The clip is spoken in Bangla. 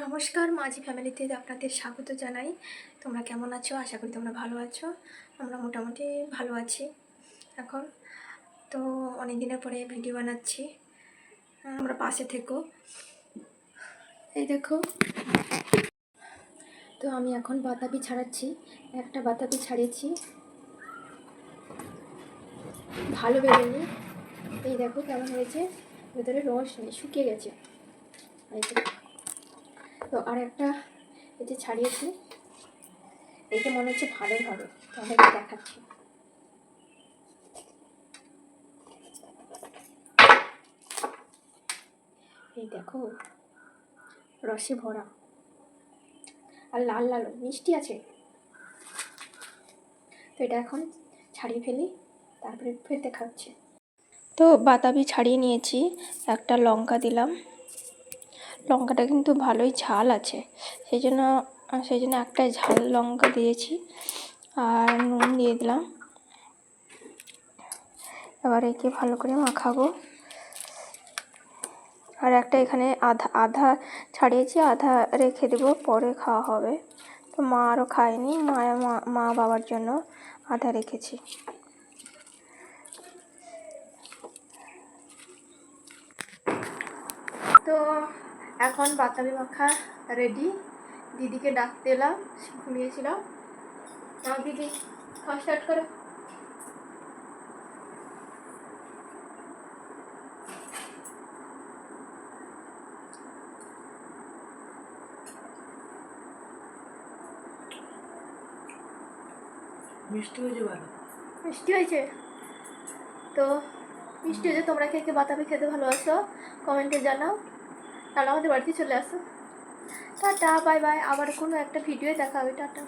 নমস্কার, মাঝি ফ্যামিলিতে আপনাদের স্বাগত জানাই। তোমরা কেমন আছো? আশা করি তোমরা ভালো আছো। আমরা মোটামুটি ভালো আছি। এখন তো অনেক দিনের পরে ভিডিও বানাচ্ছি। আমরা পাশে থেকো। এই দেখো। তো আমি এখন বাতাবি ছাড়াচ্ছি। একটা বাতাবি ছাড়িয়েছি। ভালো বেরোয়নি। এই দেখো কেমন হয়েছে। ভেতরে রস নেই, শুকিয়ে গেছে। এই যে তো আর একটা যে ছাড়িয়েছি এইটা মনে হচ্ছে ভালোই হবে। তো আমি এটা দেখাচ্ছি। এই দেখো, রসে ভরা। আর লাল লাল, মিষ্টি আছে। তো এটা এখন ছাড়িয়ে ফেলি, তারপরে ফের দেখা হচ্ছে। তো বাতাবি ছাড়িয়ে নিয়েছি, একটা লঙ্কা দিলাম। লঙ্কাটা কিন্তু ভালোই ঝাল আছে। সেই জন্য সেই জন্য একটা ঝাল লঙ্কা দিয়েছি আর নুন দিয়ে দিলাম। এবার একে ভালো করে মাখাবো। আর একটা এখানে আধা আধা ছাড়িয়েছি, আধা রেখে দেবো, পরে খাওয়া হবে। তো মা আরও খায়নি, মা, মা- মা বাবার জন্য আধা রেখেছি। তো এখন বাতাবি মাখা রেডি দিদিকে ডাকতে এলাম ঘুমিয়েছিলাম। দিদি খাওয়া স্টার্ট করো। মিষ্টি হয়েছে ভালো। মিষ্টি হয়েছে? তো মিষ্টি হয়েছে তোমরা কে কে বাতাবি খেতে ভালোবাসো কমেন্টে জানাও। তাহলে আমাদের বাড়িতে চলে আসো। টাটা বাই বাই আবার কোনো একটা ভিডিও দেখা হবে, টাটা।